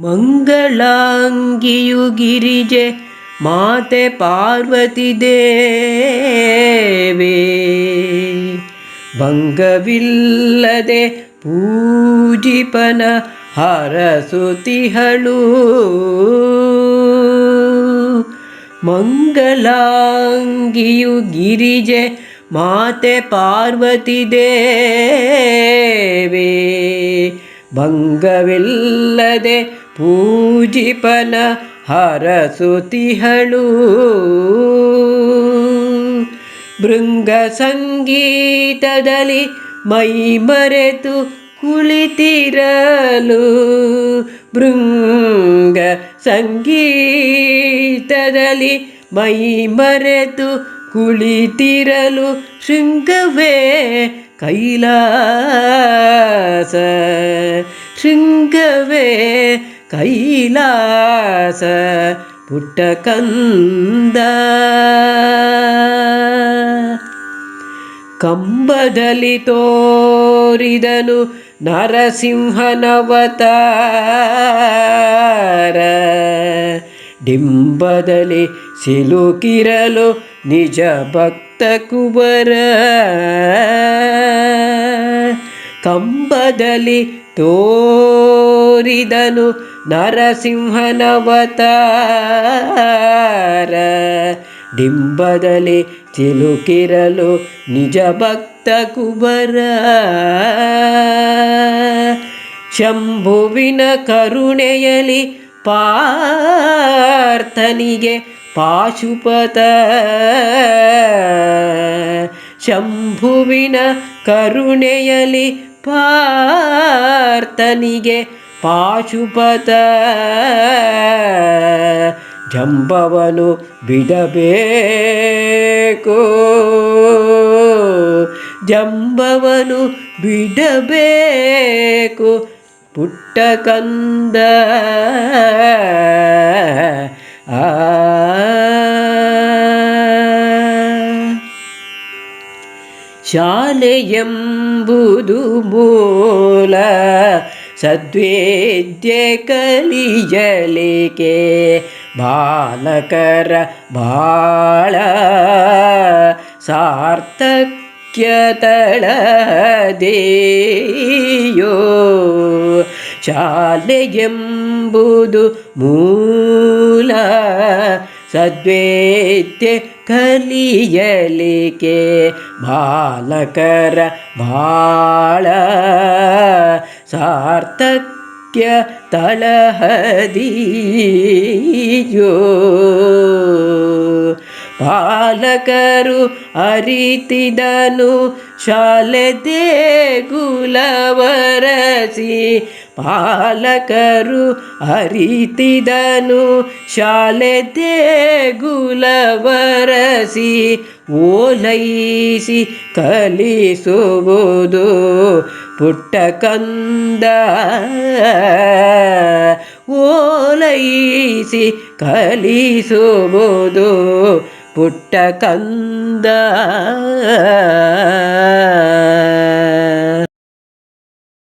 ಮಂಗಳಾಂಗಿಯು ಗಿರಿಜೆ ಮಾತೆ ಪಾರ್ವತಿ ದೇವೇ. ಭಂಗವಿಲ್ಲದೆ ಪೂಜಿಪನ ಹರಸುತಿಹಳು ಮಂಗಳಾಂಗಿಯು ಗಿರಿಜೆ ಮಾತೆ ಪಾರ್ವತಿ ದೇವೇ. ಭಂಗವಿಲ್ಲದೆ ಪೂಜಿಪನ ಹರಸುತಿಹಳು. ಭೃಂಗ ಸಂಗೀತದಲ್ಲಿ ಮೈ ಮರೆತು ಕುಳಿತಿರಲು. ಭೃಂಗ ಸಂಗೀತದಲ್ಲಿ ಮೈ ಮರೆತು ಕುಳಿತಿರಲು ಶೃಂಗವೇ ಕೈಲಾಸ. ಶೃಂಗವೇ ಕೈಲಾಸ ಪುಟ್ಟ ಕಂದ. ಕಂಬದಲ್ಲಿ ತೋರಿದನು ನರಸಿಂಹನವತಾರ. ಡಿಂಬದಲ್ಲಿ ಸಿಲುಕಿರಲು ನಿಜ ಭಕ್ತ ಕುಬರ ಕಂಬದಲ್ಲಿ ತೋರಿದನು ನರಸಿಂಹನವತಾರ. ಡಿಂಬದಲ್ಲಿ ಚಿಲುಕಿರಲು ನಿಜ ಭಕ್ತ ಕುಬರ. ಶಂಭುವಿನ ಕರುಣೆಯಲಿ ಪಾರ್ಥನಿಗೆ ಪಾಶುಪತ. ಶಂಭುವಿನ ಕರುಣೆಯಲಿ ಪಾರ್ಥನಿಗೆ ಪಾಶುಪತ. ಜಂಬವನು ಬಿಡಬೇಕು. ಜಂಬವನು ಬಿಡಬೇಕು. ಪುಟ್ಟ ಕಂದ. ಆ. ಶಾಲೆಯೆಂಬುದು ಮೂಲ. ಸದ್ವೇದ್ಯೆ ಕಲಿಯಲಿಕೆ? ಬಾಲಕರ ಬಾಳ ಸಾರ್ಥಕ್ಯ ಶಾಲೆ ಶಾಲೆಯೆಂಬುದು ಮೂಲ. ಸದ್ವೇದ್ಯೆ ಕಲಿಯಲಿಕೆ ಬಾಲಕರ ಬಾಳ ಸಾರ್ಥಕ್ಯ ತಳಹದಿಯೋ. ಪಾಲಕರು ಅರಿತಿದನು ಶಾಲೆ ದೇಗುಲವರಸಿ. ಪಾಲಕರು ಅರಿತಿದನು ಶಾಲೆ ದೇಗುಲವರಸಿ. ಓಲೈಸಿ ಕಲಿಸುವುದು ಪುಟ್ಟ ಕಂದ. ಓಲೈಸಿ ಕಲಿಸುವುದು ಪುಟ್ಟ ಕಂದ